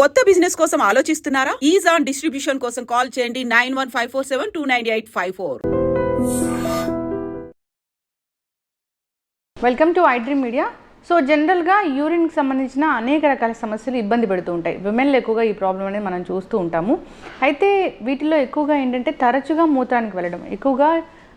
కొత్త బిజినెస్ కోసం ఆలోచిస్తున్నారా? ఈజ్ ఆన్ డిస్ట్రిబ్యూషన్ కోసం కాల్ చేయండి nine one five four seven two nine eight five four. Welcome to iDream media so జనరల్గా యూరిన్కి సంబంధించిన అనేక రకాల సమస్యలు ఇబ్బంది పెడుతూ ఉంటాయి. విమెన్లో ఎక్కువగా ఈ ప్రాబ్లం అనేది మనం చూస్తూ ఉంటాము. అయితే వీటిలో ఎక్కువగా ఏంటంటే తరచుగా మూత్రానికి వెళ్ళడం ఎక్కువగా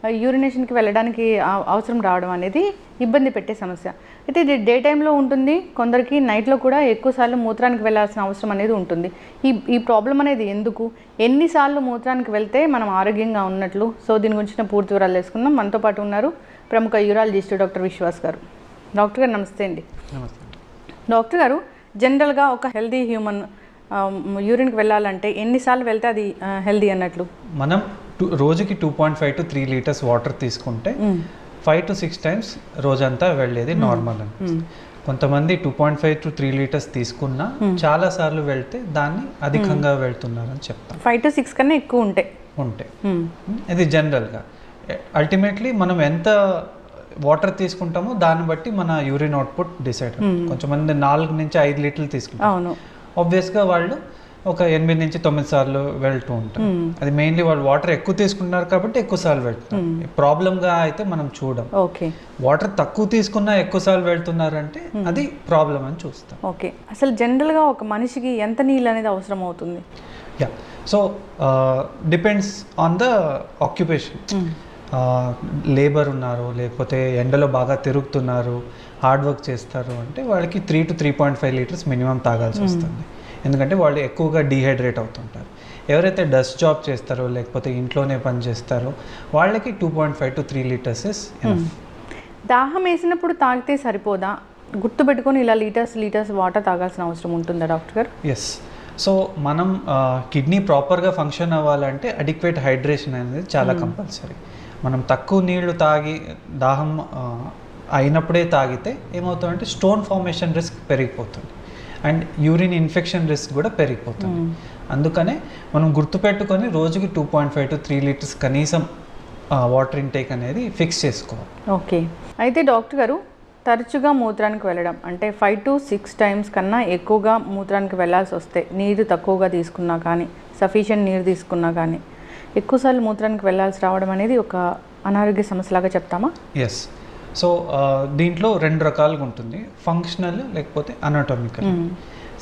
యూరినేషన్కి వెళ్ళడానికి అవ- అవసరం రావడం అనేది ఇబ్బంది పెట్టే సమస్య. అయితే ఇది డే టైంలో ఉంటుంది కొందరికి నైట్లో కూడా ఎక్కువసార్లు మూత్రానికి వెళ్ళాల్సిన అవసరం అనేది ఉంటుంది. ఈ ఈ ప్రాబ్లం అనేది ఎందుకు? ఎన్నిసార్లు మూత్రానికి వెళ్తే మనం ఆరోగ్యంగా ఉన్నట్లు? సో దీని గురించిన పూర్తి వివరాలు తెలుసుకుందాం. మనతో పాటు ఉన్నారు ప్రముఖ యూరాలజిస్ట్ డాక్టర్ విశ్వాస్ గారు. డాక్టర్ గారు నమస్తే అండి. డాక్టర్ గారు జనరల్గా ఒక హెల్దీ హ్యూమన్ యూరిన్కి వెళ్ళాలంటే ఎన్నిసార్లు వెళ్తే అది హెల్దీ అన్నట్లు? మనం టూ రోజుకి two point five to three litres water తీసుకుంటే ఫైవ్ టు సిక్స్ టైమ్స్ రోజంతా వెళ్ళేది నార్మల్ అనిపిస్తుంది కొంతమంది two point five to three litres తీసుకున్నా చాలా సార్లు వెళ్తే దాన్ని అధికంగా వెళ్తున్నారని చెప్తాం. ఫైవ్ టు సిక్స్ కన్నా ఎక్కువ ఉంటాయి ఉంటే. మ్మ్. ఇది జనరల్గా అల్టిమేట్లీ మనం ఎంత వాటర్ తీసుకుంటామో దాన్ని బట్టి మన యూరిన్ అవుట్పుట్ డిసైడ్ కొంతమంది నాలుగు నుంచి ఐదు లీటర్లు తీసుకుంటాం ఆబ్వియస్గా వాళ్ళు ఒక ఎనిమిది నుంచి తొమ్మిది సార్లు వెళ్తూ ఉంటారు అది మెయిన్లీ వాళ్ళు వాటర్ ఎక్కువ తీసుకుంటున్నారు కాబట్టి ఎక్కువ సార్లు వెళ్తున్నారు. ప్రాబ్లంగా అయితే మనం చూడం. ఓకే వాటర్ తక్కువ తీసుకున్నా ఎక్కువ సార్లు వెళ్తున్నారంటే అది ప్రాబ్లం అని చూస్తాం. ఓకే అసలు జనరల్గా ఒక మనిషికి ఎంత నీళ్ళు అనేది అవసరం అవుతుంది? Yeah so depends on the occupation labour ఉన్నారు లేకపోతే ఎండలో బాగా తిరుగుతున్నారు హార్డ్ వర్క్ చేస్తారు అంటే వాళ్ళకి three to three point five litres minimum తాగాల్సి వస్తుంది. ఎందుకంటే వాళ్ళు ఎక్కువగా డీహైడ్రేట్ అవుతుంటారు. ఎవరైతే డస్ట్ జాబ్ చేస్తారో లేకపోతే ఇంట్లోనే పని చేస్తారో వాళ్ళకి two point five to three litres is దాహం వేసినప్పుడు తాగితే సరిపోదా? గుర్తుపెట్టుకొని ఇలా లీటర్స్ లీటర్స్ వాటర్ తాగాల్సిన అవసరం ఉంటుందా డాక్టర్ గారు? ఎస్ సో మనం కిడ్నీ ప్రాపర్గా ఫంక్షన్ అవ్వాలంటే అడిక్వేట్ హైడ్రేషన్ అనేది చాలా కంపల్సరీ. మనం తక్కువ నీళ్ళు తాగి దాహం అయినప్పుడే తాగితే ఏమవుతుందంటే స్టోన్ ఫార్మేషన్ రిస్క్ పెరిగిపోతుంది. అండ్ యూరిన్ ఇన్ఫెక్షన్ రిస్క్ కూడా పెరిగిపోతుంది. అందుకనే మనం గుర్తుపెట్టుకొని రోజుకి two point five to three litres కనీసం వాటర్ ఇంటేక్ అనేది ఫిక్స్ చేసుకోవాలి. ఓకే. అయితే డాక్టర్ గారు తరచుగా మూత్రానికి వెళ్ళడం అంటే ఫైవ్ టు సిక్స్ టైమ్స్ కన్నా ఎక్కువగా మూత్రానికి వెళ్ళాల్సి వస్తే నీరు తక్కువగా తీసుకున్నా కానీ సఫిషియెంట్ నీరు తీసుకున్నా కానీ ఎక్కువసార్లు మూత్రానికి వెళ్ళాల్సి రావడం అనేది ఒక అనారోగ్య సమస్యలాగా చెప్తామా? ఎస్ సో దీంట్లో రెండు రకాలుగా ఉంటుంది. ఫంక్షనల్ లేకపోతే అనటామికల్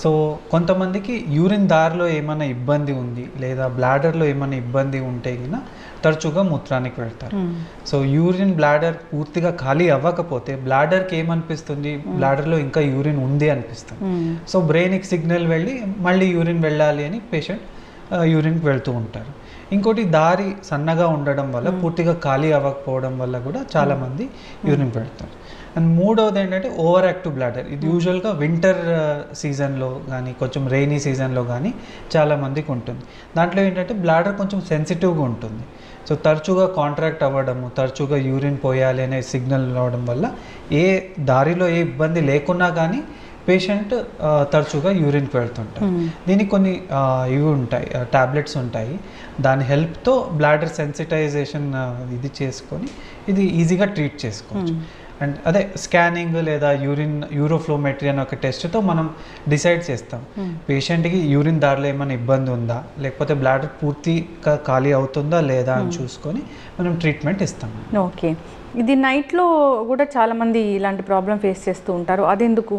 సో కొంతమందికి యూరిన్ దారిలో ఏమైనా ఇబ్బంది ఉంది లేదా బ్లాడర్లో ఏమైనా ఇబ్బంది ఉంటే గిన తరచుగా మూత్రానికి వెళ్తారు. సో యూరిన్ బ్లాడర్ పూర్తిగా ఖాళీ అవ్వకపోతే బ్లాడర్కి ఏమనిపిస్తుంది? బ్లాడర్లో ఇంకా యూరిన్ ఉంది అనిపిస్తుంది. సో బ్రెయిన్కి సిగ్నల్ వెళ్ళి మళ్ళీ యూరిన్ వెళ్ళాలి అని పేషెంట్ యూరిన్కి వెళ్తూ ఉంటారు. ఇంకోటి దారి సన్నగా ఉండడం వల్ల పూర్తిగా ఖాళీ అవ్వకపోవడం వల్ల కూడా చాలామంది యూరిన్ పెడతారు అండ్ మూడవది ఏంటంటే ఓవర్ యాక్టివ్ బ్లాడర్ ఇది యూజువల్గా వింటర్ సీజన్లో కానీ కొంచెం రెయినీ సీజన్లో కానీ చాలామందికి ఉంటుంది. దాంట్లో ఏంటంటే బ్లాడర్ కొంచెం సెన్సిటివ్గా ఉంటుంది. సో తరచుగా కాంట్రాక్ట్ అవ్వడము తరచుగా యూరిన్ పోయాలి అనే సిగ్నల్ రావడం వల్ల ఏ దారిలో ఏ ఇబ్బంది లేకున్నా కానీ పేషెంట్ తరచుగా యూరిన్కి వెళ్తుంటారు దీనికి కొన్ని ఇవి ఉంటాయి టాబ్లెట్స్ ఉంటాయి. దాని హెల్ప్తో బ్లాడర్ సెన్సిటైజేషన్ ఇది చేసుకొని ఇది ఈజీగా ట్రీట్ చేసుకోవచ్చు. అండ్ అదే స్కానింగ్ లేదా యూరిన్ యూరోఫ్లోమెట్రీ అనే ఒక టెస్ట్తో మనం డిసైడ్ చేస్తాం. పేషెంట్కి యూరిన్ దారిలో ఏమైనా ఇబ్బంది ఉందా? లేకపోతే బ్లాడర్ పూర్తిగా ఖాళీ అవుతుందా లేదా అని చూసుకొని మనం ట్రీట్మెంట్ ఇస్తాం. ఓకే. ఇది నైట్లో కూడా చాలామంది ఇలాంటి ప్రాబ్లం ఫేస్ చేస్తూ ఉంటారు. అదెందుకు?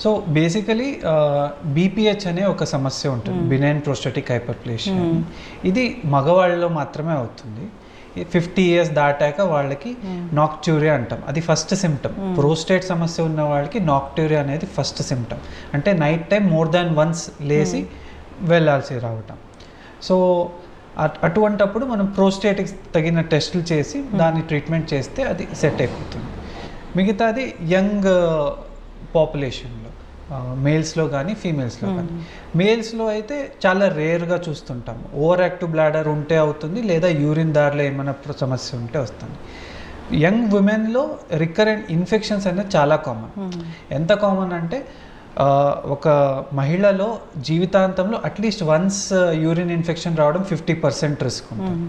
సో బేసికలీ బీపీహెచ్ అనే ఒక సమస్య ఉంటుంది. బినైన్ ప్రోస్టటిక్ హైపర్ప్లేషియా ఇది మగవాళ్ళలో మాత్రమే అవుతుంది. ఫిఫ్టీ ఇయర్స్ దాటాక వాళ్ళకి నాక్ట్యూరియా అంటాం. అది ఫస్ట్ సిమ్టమ్ ప్రోస్టేట్ సమస్య ఉన్న వాళ్ళకి నాక్ట్యూరియా అనేది ఫస్ట్ సిమ్టమ్ అంటే night time more than once లేచి వెళ్ళాల్సి రావటం. సో అట్- అటువంటప్పుడు మనం ప్రోస్టేట్కి తగిన టెస్టులు చేసి దాన్ని ట్రీట్మెంట్ చేస్తే అది సెట్ అయిపోతుంది. మిగతాది యంగ్ పాపులేషన్లో. మేల్స్లో కానీ ఫీమేల్స్లో కానీ. మేల్స్లో అయితే చాలా రేర్గా చూస్తుంటాం ఓవర్ యాక్టివ్ బ్లాడర్ ఉంటే అవుతుంది లేదా యూరిన్ దారిలో ఏమైనా సమస్య ఉంటే వస్తుంది. యంగ్ ఉమెన్లో రికరెంట్ ఇన్ఫెక్షన్స్ అనేది చాలా కామన్ ఎంత కామన్ అంటే ఒక మహిళలో జీవితాంతంలో at least once urine infection రావడం ఫిఫ్టీ పర్సెంట్ రిస్క్ ఉంటుంది.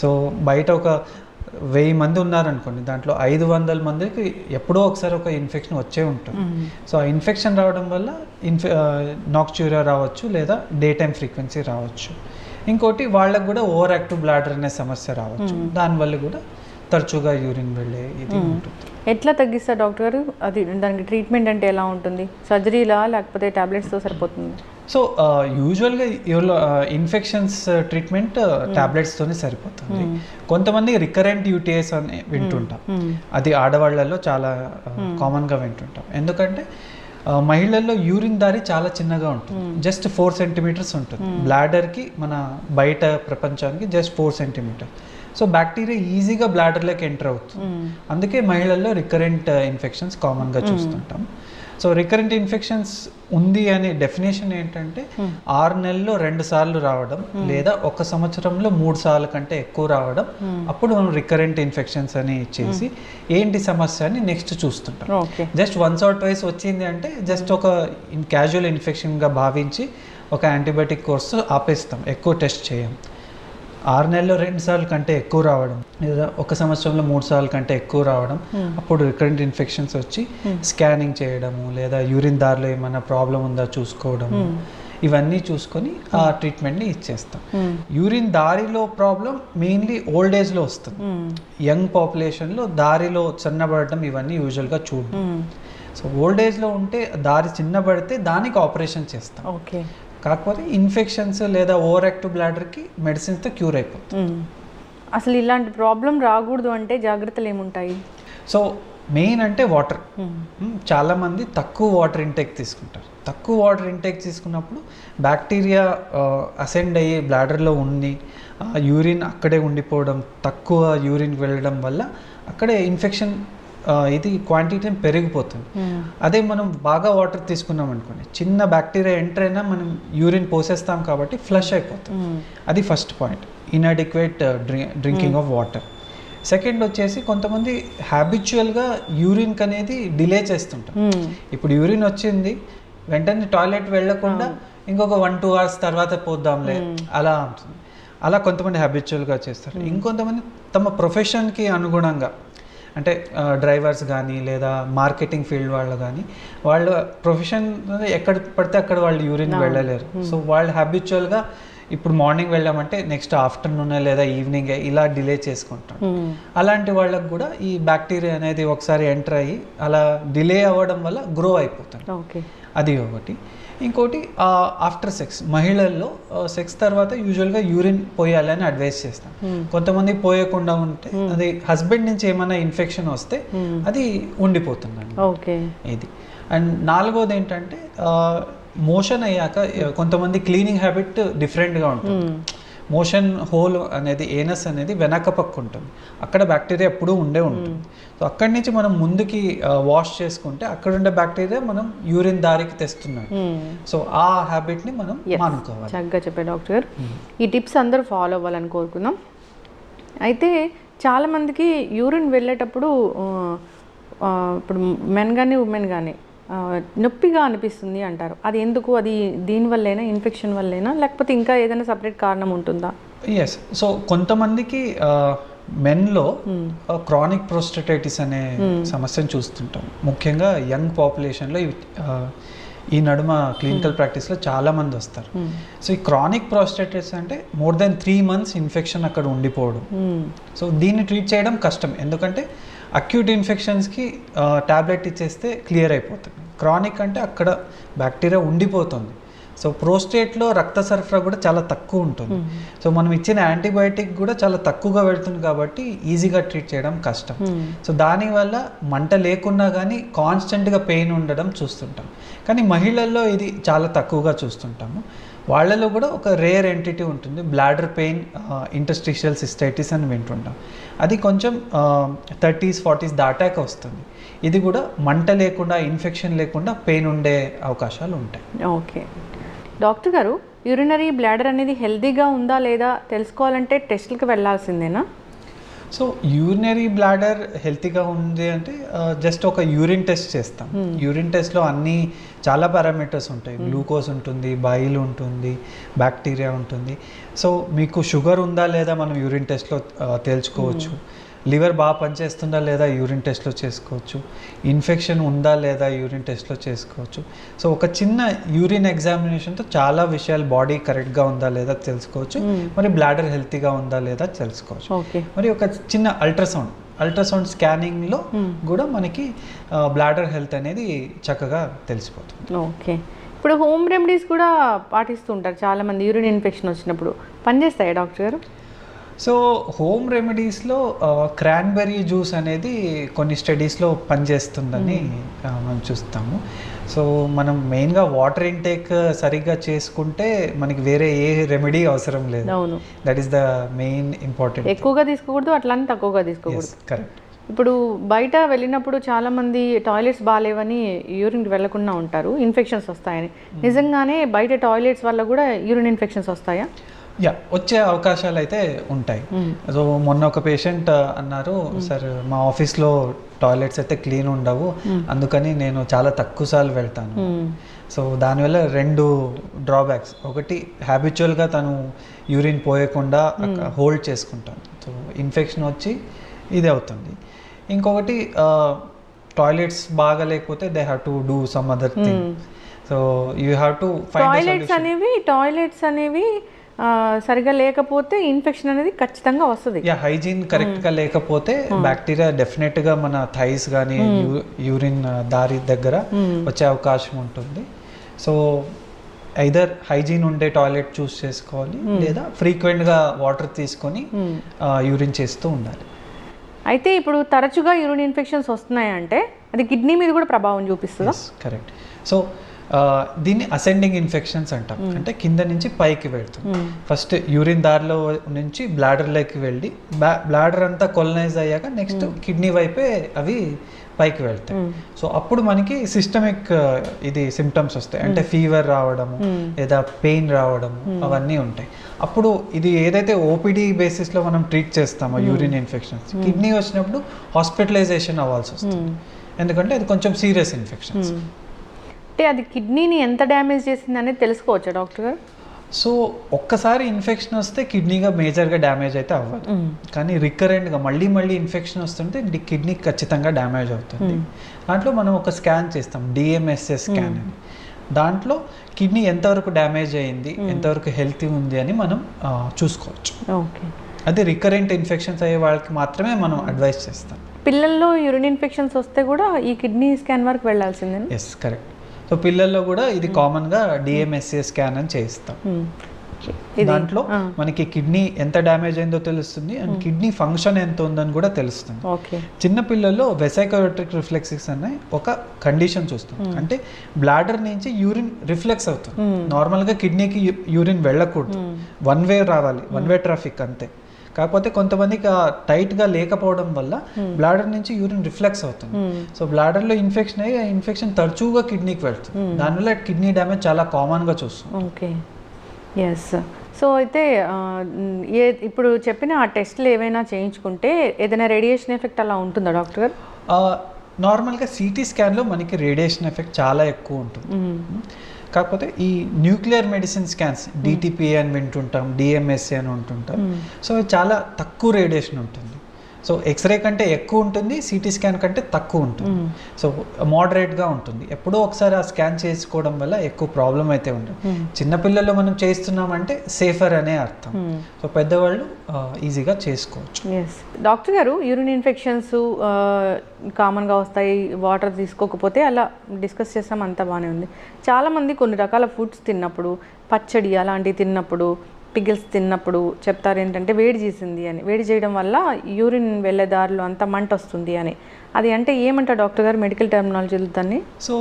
సో బయట ఒక వెయ్యి మంది ఉన్నారనుకోండి దాంట్లో ఐదు వందల మందికి ఎప్పుడో ఒకసారి ఒక ఇన్ఫెక్షన్ వచ్చే ఉంటుంది. సో ఆ ఇన్ఫెక్షన్ రావడం వల్ల ఇన్ఫె నాక్చురియా రావచ్చు లేదా డే టైం ఫ్రీక్వెన్సీ రావచ్చు. ఇంకోటి వాళ్ళకు కూడా ఓవర్ యాక్టివ్ బ్లాడర్ అనే సమస్య రావచ్చు. దానివల్ల కూడా తరచుగా యూరిన్ వెళ్ళే ఇది ఉంటుంది. ఎట్లా తగ్గిస్తారు డాక్టర్ గారు? అది దానికి ట్రీట్మెంట్ అంటే ఎలా ఉంటుంది? సర్జరీలా లేకపోతే టాబ్లెట్స్తో సరిపోతుంది? సో యూజువల్గా ఎవరిలో ఇన్ఫెక్షన్స్ ట్రీట్మెంట్ టాబ్లెట్స్తోనే సరిపోతుంది. కొంతమంది రికరెంట్ యూటీఎస్ అని వింటుంటాం. అది ఆడవాళ్ళలో చాలా కామన్గా వింటుంటాం. ఎందుకంటే మహిళల్లో యూరిన్ దారి చాలా చిన్నగా ఉంటుంది. జస్ట్ ఫోర్ సెంటీమీటర్స్ ఉంటుంది. బ్లాడర్కి మన బయట ప్రపంచానికి just four centimetre so bacteria ఈజీగా బ్లాడర్లోకి ఎంటర్ అవుతుంది. అందుకే మహిళల్లో రికరెంట్ ఇన్ఫెక్షన్స్ కామన్గా చూస్తుంటాం. సో రికరెంట్ ఇన్ఫెక్షన్స్ ఉంది అనే డెఫినేషన్ ఏంటంటే ఆరు నెలల్లో రెండు సార్లు రావడం లేదా ఒక సంవత్సరంలో మూడు సార్లు కంటే ఎక్కువ రావడం అప్పుడు మనం రికరెంట్ ఇన్ఫెక్షన్స్ అని చేసి ఏంటి సమస్య అని నెక్స్ట్ చూస్తుంటాం. జస్ట్ వన్స్ ఆర్ ట్వైస్ వచ్చింది అంటే జస్ట్ ఒక క్యాజువల్ ఇన్ఫెక్షన్గా భావించి ఒక యాంటీబయాటిక్ కోర్సు ఆపేస్తాం ఎక్కువ టెస్ట్ చేయం. ఆరు నెలల్లో రెండు సార్లు కంటే ఎక్కువ రావడం లేదా ఒక సంవత్సరంలో మూడు సార్లు కంటే ఎక్కువ రావడం అప్పుడు రికరెంట్ ఇన్ఫెక్షన్స్ వచ్చి స్కానింగ్ చేయడము లేదా యూరిన్ దారిలో ఏమైనా ప్రాబ్లం ఉందా చూసుకోవడము ఇవన్నీ చూసుకొని ఆ ట్రీట్మెంట్ని ఇచ్చేస్తాం. యూరిన్ దారిలో ప్రాబ్లం మెయిన్లీ ఓల్డ్ ఏజ్లో వస్తుంది. యంగ్ పాపులేషన్లో దారిలో చిన్నబడటం ఇవన్నీ యూజువల్గా చూడడం. సో ఓల్డ్ ఏజ్లో ఉంటే దారి చిన్నబడితే దానికి ఆపరేషన్ చేస్తాం. ఓకే కాకపోతే ఇన్ఫెక్షన్స్ లేదా ఓవర్ యాక్టివ్ బ్లాడర్కి మెడిసిన్స్తో క్యూర్ అయిపోతుంది. అసలు ఇలాంటి ప్రాబ్లం రాకూడదు అంటే జాగ్రత్తలు ఏముంటాయి? సో మెయిన్ అంటే వాటర్. చాలా మంది తక్కువ వాటర్ ఇంటేక్ తీసుకుంటారు. తక్కువ వాటర్ ఇంటేక్ తీసుకున్నప్పుడు బ్యాక్టీరియా అసెండ్ అయ్యి బ్లాడర్లో ఉండి యూరిన్ అక్కడే ఉండిపోవడం తక్కువ యూరిన్ వెళ్ళడం వల్ల అక్కడే ఇన్ఫెక్షన్ ఇది క్వాంటిటీ పెరిగిపోతుంది. అదే మనం బాగా వాటర్ తీసుకున్నాం అనుకోండి చిన్న బ్యాక్టీరియా ఎంటర్ అయినా మనం యూరిన్ పోసేస్తాం కాబట్టి ఫ్లష్ అయిపోతుంది. అది first point inadequate drinking of water second వచ్చేసి కొంతమంది హ్యాబిచువల్గా యూరిన్కి అనేది డిలే చేస్తుంటాం ఇప్పుడు యూరిన్ వచ్చింది వెంటనే టాయిలెట్ వెళ్ళకుండా ఇంకొక వన్ టూ అవర్స్ తర్వాత పోద్దాంలే అలా ఉంటుంది అలా కొంతమంది హ్యాబిచువల్గా చేస్తారు. ఇంకొంతమంది తమ ప్రొఫెషన్కి అనుగుణంగా అంటే డ్రైవర్స్ కానీ లేదా మార్కెటింగ్ ఫీల్డ్ వాళ్ళు కానీ వాళ్ళ ప్రొఫెషన్ ఎక్కడ పడితే అక్కడ వాళ్ళు యూరిన్ వెళ్ళలేరు. సో వాళ్ళు హ్యాబిచువల్గా ఇప్పుడు మార్నింగ్ వెళ్ళామంటే నెక్స్ట్ ఆఫ్టర్నూన్ లేదా ఈవినింగ్ ఇలా డిలే చేసుకుంటాం. అలాంటి వాళ్ళకు కూడా ఈ బ్యాక్టీరియా అనేది ఒకసారి ఎంటర్ అయ్యి అలా డిలే అవ్వడం వల్ల గ్రో అయిపోతుంది. ఓకే అది ఒకటి. ఇంకోటి ఆఫ్టర్ సెక్స్ మహిళల్లో సెక్స్ తర్వాత యూజువల్గా యూరిన్ పోయాలని అడ్వైస్ చేస్తాం. కొంతమంది పోయకుండా ఉంటే అది హస్బెండ్ నుంచి ఏమైనా ఇన్ఫెక్షన్ వస్తే అది ఉండిపోతుందండి. ఓకే ఇది. అండ్ నాలుగోది ఏంటంటే మోషన్ అయ్యాక కొంతమంది క్లీనింగ్ హ్యాబిట్ డిఫరెంట్గా ఉంటుంది. మోషన్ హోల్ అనేది ఏనస్ అనేది వెనక పక్క ఉంటుంది అక్కడ బ్యాక్టీరియా ఎప్పుడూ ఉండే ఉంటుంది. సో అక్కడి నుంచి మనం ముందుకి వాష్ చేసుకుంటే అక్కడ ఉండే బ్యాక్టీరియా మనం యూరిన్ దారికి తెస్తున్నాం సో ఆ హ్యాబిట్ని మనం మానుకోవాలి. చక్కగా చెప్పారు డాక్టర్ గారు. ఈ టిప్స్ అందరూ ఫాలో అవ్వాలని కోరుకుందాం. అయితే చాలామందికి యూరిన్ వెళ్ళేటప్పుడు ఇప్పుడు మెన్ కానీ ఉమెన్ కానీ నొప్పిగా అనిపిస్తుంది అంటారు. అది ఎందుకు? అది దీనివల్లేనా ఇన్ఫెక్షన్ వల్లేనా? లేకపోతే ఇంకా ఏదైనా సపరేట్ కారణం ఉంటుందా? ఎస్ సో కొంతమందికి మెన్లో క్రానిక్ ప్రోస్టటైటిస్ అనే సమస్యను చూస్తుంటాం. ముఖ్యంగా యంగ్ పాపులేషన్లో ఈ నడుమ క్లినికల్ ప్రాక్టీస్లో చాలా మంది వస్తారు. సో ఈ క్రానిక్ ప్రోస్టటైటిస్ అంటే more then three months infection అక్కడ ఉండిపోవడం. సో దీన్ని ట్రీట్ చేయడం కష్టం. ఎందుకంటే అక్యూట్ ఇన్ఫెక్షన్స్కి టాబ్లెట్ ఇచ్చేస్తే క్లియర్ అయిపోతుంది. క్రానిక్ అంటే అక్కడ బ్యాక్టీరియా ఉండిపోతుంది. సో ప్రోస్టేట్లో రక్త సరఫరా కూడా చాలా తక్కువ ఉంటుంది. సో మనం ఇచ్చిన యాంటీబయాటిక్ కూడా చాలా తక్కువగా వెళ్తుంది కాబట్టి ఈజీగా ట్రీట్ చేయడం కష్టం. సో దానివల్ల మంట లేకున్నా కానీ కాన్స్టెంట్గా పెయిన్ ఉండడం చూస్తుంటాం. కానీ మహిళల్లో ఇది చాలా తక్కువగా చూస్తుంటాము. వాళ్ళలో కూడా ఒక రేర్ ఎంటిటీ ఉంటుంది బ్లాడర్ పెయిన్ ఇంటర్స్టిషియల్ సిస్టైటిస్ అని వింటుంటాం. అది కొంచెం uh, థర్టీస్ ఫార్టీస్ దాటాక వస్తుంది. ఇది కూడా మంట లేకుండా ఇన్ఫెక్షన్ లేకుండా పెయిన్ ఉండే అవకాశాలు ఉంటాయి. ఓకే. డాక్టర్ గారు యూరినరీ బ్లాడర్ అనేది హెల్దీగా ఉందా లేదా తెలుసుకోవాలంటే టెస్ట్లకి వెళ్ళాల్సిందేనా? సో యూరినరీ బ్లాడర్ హెల్తీగా ఉంది అంటే జస్ట్ ఒక యూరిన్ టెస్ట్ చేస్తాం. యూరిన్ టెస్ట్లో అన్ని చాలా పారామీటర్స్ ఉంటాయి. గ్లూకోజ్ ఉంటుంది బైల్ ఉంటుంది బ్యాక్టీరియా ఉంటుంది. సో మీకు షుగర్ ఉందా లేదా మనం యూరిన్ టెస్ట్లో తేల్చుకోవచ్చు. లివర్ బాగా పనిచేస్తుందా లేదా యూరిన్ టెస్ట్లో చేసుకోవచ్చు. ఇన్ఫెక్షన్ ఉందా లేదా యూరిన్ టెస్ట్లో చేసుకోవచ్చు. సో ఒక చిన్న యూరిన్ ఎగ్జామినేషన్తో చాలా విషయాలు బాడీ కరెక్ట్గా ఉందా లేదా తెలుసుకోవచ్చు. మరి బ్లాడర్ హెల్తీగా ఉందా లేదా తెలుసుకోవచ్చు. ఓకే. మరి ఒక చిన్న అల్ట్రాసౌండ్ అల్ట్రాసౌండ్ స్కానింగ్లో కూడా మనకి బ్లాడర్ హెల్త్ అనేది చక్కగా తెలిసిపోతుంది. ఓకే. ఇప్పుడు హోమ్ రెమెడీస్ కూడా పాటిస్తూ ఉంటారు చాలా మంది యూరిన్ ఇన్ఫెక్షన్ వచ్చినప్పుడు. పనిచేస్తాయా డాక్టర్ గారు? సో హోమ్ రెమెడీస్లో క్రాన్బెర్రీ జ్యూస్ అనేది కొన్ని స్టడీస్లో పనిచేస్తుందని మనం చూస్తాము. సో మనం మెయిన్గా వాటర్ ఇంటేక్ సరిగ్గా చేసుకుంటే మనకి వేరే ఏ రెమెడీ అవసరం లేదు. అవును. That is the main important ఎక్కువగా తీసుకోకూడదు అట్లానే తక్కువగా తీసుకోకూడదు. కరెక్ట్ ఇప్పుడు బయట వెళ్ళినప్పుడు చాలా మంది టాయిలెట్స్ బాగాలేవని యూరిన్కి వెళ్ళకుండా ఉంటారు ఇన్ఫెక్షన్స్ వస్తాయని. నిజంగానే బయట టాయిలెట్స్ వల్ల కూడా యూరిన్ ఇన్ఫెక్షన్స్ వస్తాయా? యా వచ్చే అవకాశాలు అయితే ఉంటాయి సో మొన్న ఒక పేషెంట్ అన్నారు సార్ మా ఆఫీస్లో టాయిలెట్స్ అయితే క్లీన్ ఉండవు. అందుకని నేను చాలా తక్కువ సార్లు వెళ్తాను. సో దానివల్ల రెండు డ్రాబ్యాక్స్. ఒకటి హ్యాబిచువల్గా తను యూరిన్ పోయకుండా హోల్డ్ చేసుకుంటాను. సో ఇన్ఫెక్షన్ వచ్చి ఇది అవుతుంది. ఇంకొకటి టాయిలెట్స్ బాగా లేకపోతే they have to do some other thing so you have to toilets అనేవి టాయిలెట్స్ అనేవి సరిగా లేకపోతే ఇన్ఫెక్షన్ అనేది ఖచ్చితంగా వస్తుంది. యా హైజీన్ కరెక్ట్గా లేకపోతే బ్యాక్టీరియా డెఫినెట్గా మన థైస్ కానీ యూరిన్ దారి దగ్గర వచ్చే అవకాశం ఉంటుంది. సో ఐదర్ హైజీన్ ఉండే టాయిలెట్ చూస్ చేసుకోవాలి లేదా ఫ్రీక్వెంట్గా వాటర్ తీసుకొని యూరిన్ చేస్తూ ఉండాలి. అయితే ఇప్పుడు తరచుగా యూరిన్ ఇన్ఫెక్షన్స్ వస్తున్నాయంటే అది కిడ్నీ మీద కూడా ప్రభావం చూపిస్తుందా? కరెక్ట్ సో దీన్ని అసెండింగ్ ఇన్ఫెక్షన్స్ అంటాం. అంటే కింద నుంచి పైకి వెళ్తుంది ఫస్ట్ యూరిన్ దారిలో నుంచి బ్లాడర్లోకి వెళ్ళి బ్లాడర్ అంతా కొలనైజ్ అయ్యాక నెక్స్ట్ కిడ్నీ వైపే అవి పైకి వెళ్తాయి. సో అప్పుడు మనకి సిస్టమిక్ ఇది సిమ్టమ్స్ వస్తాయి. అంటే ఫీవర్ రావడము లేదా పెయిన్ రావడము అవన్నీ ఉంటాయి. అప్పుడు ఇది ఏదైతే ఓపీడీ బేసిస్లో మనం ట్రీట్ చేస్తామో యూరిన్ ఇన్ఫెక్షన్స్ కిడ్నీ వచ్చినప్పుడు హాస్పిటలైజేషన్ అవ్వాల్సి వస్తుంది. ఎందుకంటే అది కొంచెం సీరియస్ ఇన్ఫెక్షన్స్ అంటే అది కిడ్నీని ఎంత డ్యామేజ్ చేసింది అనేది తెలుసుకోవచ్చా డాక్టర్ గారు? సో ఒక్కసారి ఇన్ఫెక్షన్ వస్తే కిడ్నీగా మేజర్గా డ్యామేజ్ అయితే అవ్వదు. కానీ రికరెంట్గా మళ్ళీ మళ్ళీ ఇన్ఫెక్షన్ వస్తుంటే కిడ్నీ ఖచ్చితంగా డ్యామేజ్ అవుతుంది. దాంట్లో మనం ఒక స్కాన్ చేస్తాం డిఎంఎస్ఎస్ స్కాన్ అని. దాంట్లో కిడ్నీ ఎంతవరకు డ్యామేజ్ అయ్యింది ఎంతవరకు హెల్తీ ఉంది అని మనం చూసుకోవచ్చు. ఓకే. అది రికరెంట్ ఇన్ఫెక్షన్స్ అయ్యే వాళ్ళకి మాత్రమే మనం అడ్వైస్ చేస్తాం. పిల్లల్లో యూరిన్ ఇన్ఫెక్షన్స్ వస్తే కూడా ఈ కిడ్నీ స్కాన్ వరకు వెళ్ళాల్సిందేనా? Yes correct. సో పిల్లల్లో కూడా ఇది కామన్గా డిఎంఎస్ఏ స్కాన్ అని చేయిస్తాం. ఇది దాంట్లో మనకి కిడ్నీ ఎంత డ్యామేజ్ అయిందో తెలుస్తుంది అండ్ కిడ్నీ ఫంక్షన్ ఎంత ఉందని కూడా తెలుస్తుంది. చిన్న పిల్లల్లో వెసైకోరెట్రిక్ రిఫ్లెక్సిస్ అనే ఒక కండిషన్ చూస్తాం. అంటే బ్లాడర్ నుంచి యూరిన్ రిఫ్లెక్స్ అవుతుంది. నార్మల్గా కిడ్నీకి యూరిన్ వెళ్ళకూడదు. వన్ వే రావాలి. వన్ వే ట్రాఫిక్ అంతే. కాకపోతే కొంతమందికి టైట్గా లేకపోవడం వల్ల బ్లాడర్ నుంచి యూరిన్ రిఫ్లెక్స్ అవుతుంది. సో బ్లాడర్లో ఇన్ఫెక్షన్ అయ్యి ఆ ఇన్ఫెక్షన్ తరచుగా కిడ్నీకి వెళ్తుంది. దానివల్ల కిడ్నీ డ్యామేజ్ చాలా కామన్గా చూస్తాం ఓకే ఎస్ సో అయితే ఏ ఇప్పుడు చెప్పిన ఆ టెస్ట్లు ఏవైనా చేయించుకుంటే ఏదైనా రేడియేషన్ ఎఫెక్ట్ అలా ఉంటుందా డాక్టర్ గారు? నార్మల్గా సిటీ స్కాన్లో మనకి రేడియేషన్ ఎఫెక్ట్ చాలా ఎక్కువ ఉంటుంది. కాకపోతే ఈ న్యూక్లియర్ మెడిసిన్ స్కాన్స్ డిటిపి అని వింటుంటాం డిఎంఎస్ఏ అని ఉంటుంటాం. సో చాలా తక్కువ రేడియేషన్ ఉంటుంది. సో ఎక్స్రే కంటే ఎక్కువ ఉంటుంది సిటీ స్కాన్ కంటే తక్కువ ఉంటుంది. సో మోడరేట్గా ఉంటుంది. ఎప్పుడో ఒకసారి ఆ స్కాన్ చేసుకోవడం వల్ల ఎక్కువ ప్రాబ్లం అయితే ఉండదు చిన్నపిల్లల్లో మనం చేస్తున్నామంటే సేఫర్ అనే అర్థం. సో పెద్దవాళ్ళు ఈజీగా చేసుకోవచ్చు. డాక్టర్ గారు యూరిన్ ఇన్ఫెక్షన్స్ కామన్గా వస్తాయి వాటర్ తీసుకోకపోతే అలా డిస్కస్ చేస్తాం అంతా బాగానే ఉంది. చాలామంది కొన్ని రకాల ఫుడ్స్ తిన్నప్పుడు పచ్చడి అలాంటివి తిన్నప్పుడు పిగిల్స్ తిన్నప్పుడు చెప్తారు ఏంటంటే వేడి చేసింది అని. వేడి చేయడం వల్ల యూరిన్ వెళ్ళే దారిలో అంతా మంట వస్తుంది అని. అది అంటే ఏమంటారు డాక్టర్ గారు మెడికల్ టెర్మినాలజీలో దాన్ని? సో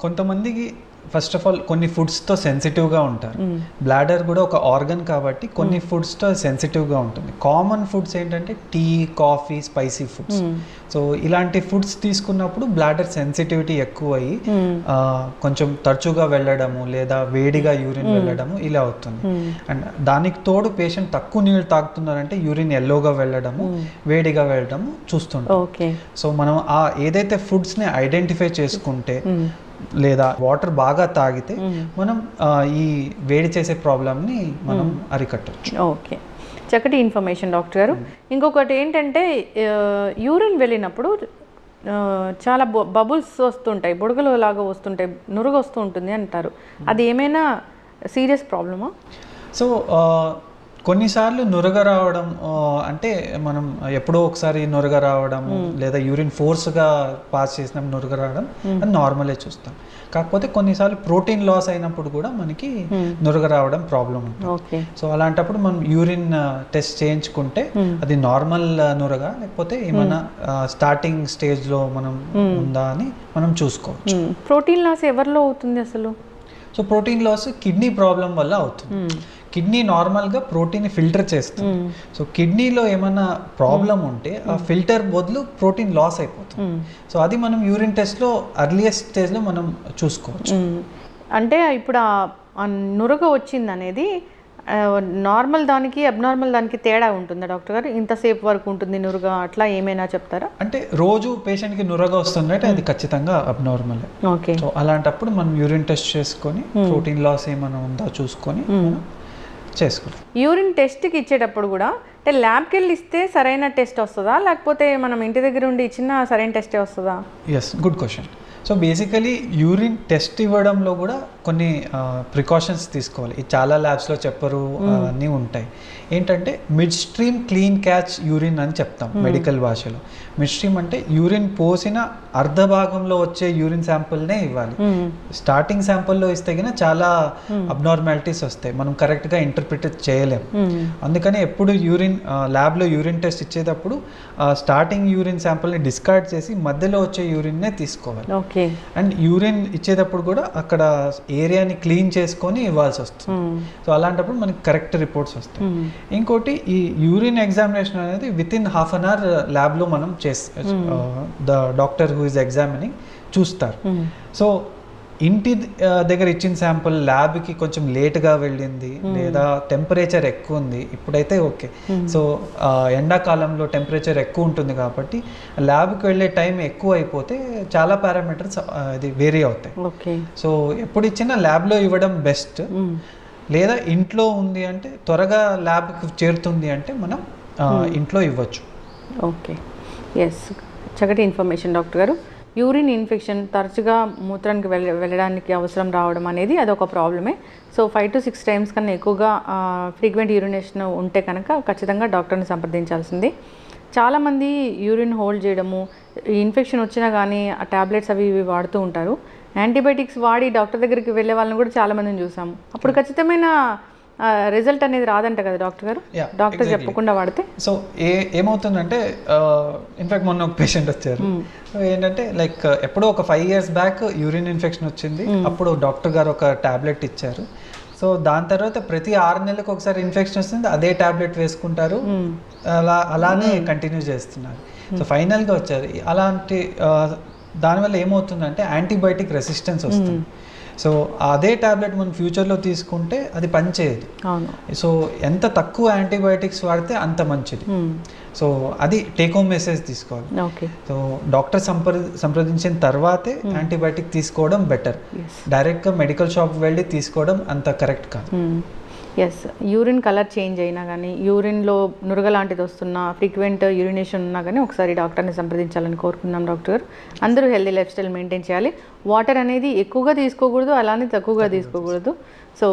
కొంతమందికి ఫస్ట్ ఆఫ్ ఆల్ కొన్ని ఫుడ్స్తో సెన్సిటివ్గా ఉంటారు. బ్లాడర్ కూడా ఒక ఆర్గన్ కాబట్టి కొన్ని ఫుడ్స్తో సెన్సిటివ్గా ఉంటుంది. కామన్ ఫుడ్స్ ఏంటంటే tea coffee spicy foods so ఇలాంటి ఫుడ్స్ తీసుకున్నప్పుడు బ్లాడర్ సెన్సిటివిటీ ఎక్కువ అయ్యి కొంచెం తరచుగా వెళ్ళడము లేదా వేడిగా యూరిన్ వెళ్ళడము ఇలా అవుతుంది. అండ్ దానికి తోడు పేషెంట్ తక్కువ నీళ్ళు తాగుతున్నారంటే యూరిన్ ఎల్లోగా వెళ్ళడము వేడిగా వెళ్ళడము చూస్తుంటాం. ఓకే సో మనం ఆ ఏదైతే ఫుడ్స్ని ఐడెంటిఫై చేసుకుంటే లేదా వాటర్ బాగా తాగితే మనం ఈ వేడి చేసే ప్రాబ్లమ్ని మనం అరికట్టవచ్చు ఓకే. చక్కటి ఇన్ఫర్మేషన్ డాక్టర్ గారు. ఇంకొకటి ఏంటంటే యూరిన్ వెళ్ళినప్పుడు చాలా బబుల్స్ వస్తుంటాయి బుడగలు లాగా వస్తుంటాయి నురుగు వస్తూ ఉంటుంది అంటారు. అది ఏమైనా సీరియస్ ప్రాబ్లమా? సో కొన్నిసార్లు నురగ రావడం అంటే మనం ఎప్పుడో ఒకసారి నురగ రావడము లేదా యూరిన్ ఫోర్స్గా పాస్ చేసినప్పుడు నురగ రావడం అది నార్మలే చూస్తాం. కాకపోతే కొన్నిసార్లు ప్రోటీన్ లాస్ అయినప్పుడు కూడా మనకి నురగ రావడం ప్రాబ్లం ఉంటుంది. సో అలాంటప్పుడు మనం యూరిన్ టెస్ట్ చేయించుకుంటే అది నార్మల్ నురగ లేకపోతే ఏమైనా స్టార్టింగ్ స్టేజ్లో మనం ఉందా అని మనం చూసుకోవచ్చు. ప్రోటీన్ లాస్ ఎవరిలో అవుతుంది అసలు? So protein loss kidney problem వల్ల అవుతుంది. కిడ్నీ నార్మల్గా ప్రోటీన్ ఫిల్టర్ చేస్తుంది. సో కిడ్నీలో ఏమైనా ప్రాబ్లం ఉంటే ఆ ఫిల్టర్ బదులు ప్రోటీన్ లాస్ అయిపోతుంది. సో అది మనం యూరిన్ టెస్ట్లో అర్లియస్ట్ స్టేజ్లో మనం చూసుకోవచ్చు. అంటే ఇప్పుడు ఆ- నురగ వచ్చింది అనేది నార్మల్ దానికి అబ్నార్మల్ దానికి తేడా ఉంటుందా డాక్టర్ గారు? ఇంతసేపు వరకు ఉంటుంది నురుగ అట్లా ఏమైనా చెప్తారా? అంటే రోజు పేషెంట్కి నురగా వస్తుందంటే అది ఖచ్చితంగా అబ్నార్మల్. ఓకే. సో అలాంటప్పుడు మనం యూరిన్ టెస్ట్ చేసుకొని ప్రోటీన్ లాస్ ఏమైనా ఉందా చూసుకొని చేసుకుంటాం యూరిన్ టెస్ట్కి ఇచ్చేటప్పుడు కూడా అంటే ల్యాబ్కి వెళ్ళి ఇస్తే సరైన టెస్ట్ వస్తుందా? లేకపోతే మనం ఇంటి దగ్గర ఉండి ఇచ్చిన సరైన టెస్టే వస్తుందా? Yes good question so basically urine test ఇవ్వడంలో కూడా కొన్ని ప్రికాషన్స్ తీసుకోవాలి. ఇది చాలా ల్యాబ్స్లో చెప్పరు అన్నీ ఉంటాయి. ఏంటంటే mid stream clean catch urine అని చెప్తాం మెడికల్ భాషలో. మిడ్ స్ట్రీమ్ అంటే యూరిన్ పోసిన అర్ధ భాగంలో వచ్చే యూరిన్ శాంపుల్నే ఇవ్వాలి. స్టార్టింగ్ శాంపుల్లో ఇస్తే కనుక చాలా అబ్నార్మాలిటీస్ వస్తాయి. మనం కరెక్ట్గా ఇంటర్ప్రిట్ చేయలేం. అందుకని ఎప్పుడు యూరిన్ ల్యాబ్లో యూరిన్ టెస్ట్ ఇచ్చేటప్పుడు స్టార్టింగ్ యూరిన్ శాంపుల్ని డిస్కార్డ్ చేసి మధ్యలో వచ్చే యూరిన్నే తీసుకోవాలి. ఓకే. అండ్ యూరిన్ ఇచ్చేటప్పుడు కూడా అక్కడ ఏరియాని క్లీన్ చేసుకొని ఇవ్వాల్సి వస్తుంది. సో అలాంటప్పుడు మనకి కరెక్ట్ రిపోర్ట్స్ వస్తాయి. ఇంకోటి ఈ యూరిన్ ఎగ్జామినేషన్ అనేది with in half an hour ల్యాబ్లో మనం చేసి the doctor who is examining చూస్తారు. సో ఇంటి దగ్గర ఇచ్చిన శాంపుల్ ల్యాబ్కి కొంచెం లేట్గా వెళ్ళింది లేదా టెంపరేచర్ ఎక్కువ ఉంది ఇప్పుడైతే ఓకే. సో ఎండాకాలంలో టెంపరేచర్ ఎక్కువ ఉంటుంది కాబట్టి ల్యాబ్కి వెళ్ళే టైం ఎక్కువ అయిపోతే చాలా పారామీటర్స్ ఇది వేరీ అవుతాయి. ఓకే. సో ఎప్పుడు ఇచ్చినా ల్యాబ్లో ఇవ్వడం బెస్ట్. లేదా ఇంట్లో ఉంది అంటే త్వరగా ల్యాబ్కి చేరుతుంది అంటే మనం ఇంట్లో ఇవ్వచ్చు. ఓకే. ఎస్ చక్కటి ఇన్ఫర్మేషన్ డాక్టర్ గారు. యూరిన్ ఇన్ఫెక్షన్ తరచుగా మూత్రానికి వెళ్ళ వెళ్ళడానికి అవసరం రావడం అనేది అదొక ప్రాబ్లమే. So five to six times కన్నా ఎక్కువగా ఫ్రీక్వెంట్ యూరినేషన్ ఉంటే కనుక ఖచ్చితంగా డాక్టర్ని సంప్రదించాల్సింది. చాలామంది యూరిన్ హోల్డ్ చేయడము ఇన్ఫెక్షన్ వచ్చినా కానీ ఆ టాబ్లెట్స్ అవి ఇవి వాడుతూ ఉంటారు. యాంటీబయాటిక్స్ వాడి డాక్టర్ దగ్గరికి వెళ్ళే వాళ్ళని కూడా చాలామందిని చూసాము. అప్పుడు ఖచ్చితమైన రిజల్ట్ అనేది రాదంట కదా డాక్టర్ గారు? డాక్టర్. చెప్పకుండా వాడితే? సో ఏ ఏమవుతుందంటే ఇన్ఫాక్ట్ మొన్న ఒక పేషెంట్ వచ్చారు. సో ఏంటంటే లైక్ ఎప్పుడో ఒక five years back urine infection వచ్చింది. అప్పుడు డాక్టర్ గారు ఒక టాబ్లెట్ ఇచ్చారు. సో దాని తర్వాత ప్రతి ఆరు నెలలకు ఒకసారి ఇన్ఫెక్షన్ వస్తుంది. అదే టాబ్లెట్ వేసుకుంటారు. అలా అలానే కంటిన్యూ చేస్తున్నారు. సో ఫైనల్గా వచ్చారు. అలాంటి దానివల్ల ఏమవుతుందంటే యాంటీబయాటిక్ రెసిస్టెన్స్ వస్తుంది. సో అదే టాబ్లెట్ మనం ఫ్యూచర్లో తీసుకుంటే అది పనిచేయదు సో ఎంత తక్కువ యాంటీబయాటిక్స్ వాడితే అంత మంచిది. సో అది టేక్ హోమ్ మెసేజ్ తీసుకోవాలి. ఓకే. సో డాక్టర్ సంప్ర సంప్రదించిన తర్వాతే యాంటీబయాటిక్ తీసుకోవడం బెటర్ డైరెక్ట్గా మెడికల్ షాప్ వెళ్ళి తీసుకోవడం అంత కరెక్ట్ కాదు. ఎస్ యూరిన్ కలర్ చేంజ్ అయినా కానీ యూరిన్లో నురగ లాంటిది వస్తున్నా ఫ్రీక్వెంట్ యూరినేషన్ ఉన్నా కానీ ఒకసారి డాక్టర్ని సంప్రదించాలని కోరుకుందాం డాక్టర్ గారు అందరూ హెల్దీ లైఫ్ స్టైల్ మెయింటైన్ చేయాలి వాటర్ అనేది ఎక్కువగా తీసుకోకూడదు అలానే తక్కువగా తీసుకోకూడదు సో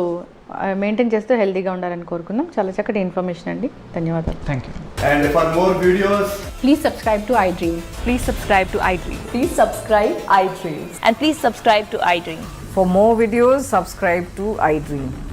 మెయింటైన్ చేస్తూ హెల్తీగా ఉండాలని కోరుకుందాం చాలా చక్కటి ఇన్ఫర్మేషన్ అండి ధన్యవాదాలు thank you And for more videos, Please subscribe to iDream. Please subscribe to iDream. Please subscribe iDream. And please subscribe to iDream. For more videos, subscribe to iDream. please like, share, and